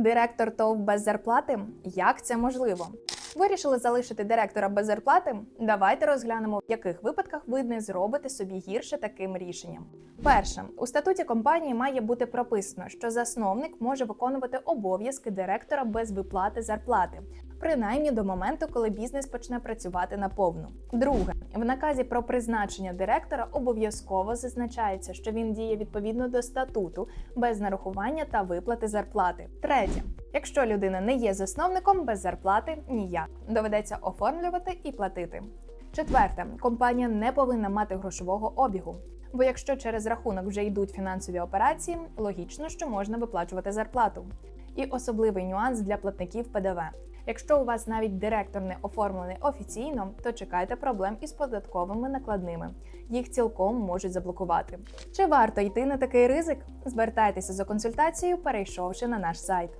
Директор ТОВ без зарплати? Як це можливо? Вирішили залишити директора без зарплати? Давайте розглянемо, в яких випадках ви не зробите собі гірше таким рішенням. Перше, у статуті компанії має бути прописано, що засновник може виконувати обов'язки директора без виплати зарплати, принаймні до моменту, коли бізнес почне працювати наповну. Друге, в наказі про призначення директора обов'язково зазначається, що він діє відповідно до статуту без нарахування та виплати зарплати. Третє. Якщо людина не є засновником, без зарплати ніяк доведеться оформлювати і платити. Четверте, компанія не повинна мати грошового обігу. Бо якщо через рахунок вже йдуть фінансові операції, логічно, що можна виплачувати зарплату. І особливий нюанс для платників ПДВ. Якщо у вас навіть директор не оформлений офіційно, то чекайте проблем із податковими накладними. Їх цілком можуть заблокувати. Чи варто йти на такий ризик? Звертайтеся за консультацією, перейшовши на наш сайт.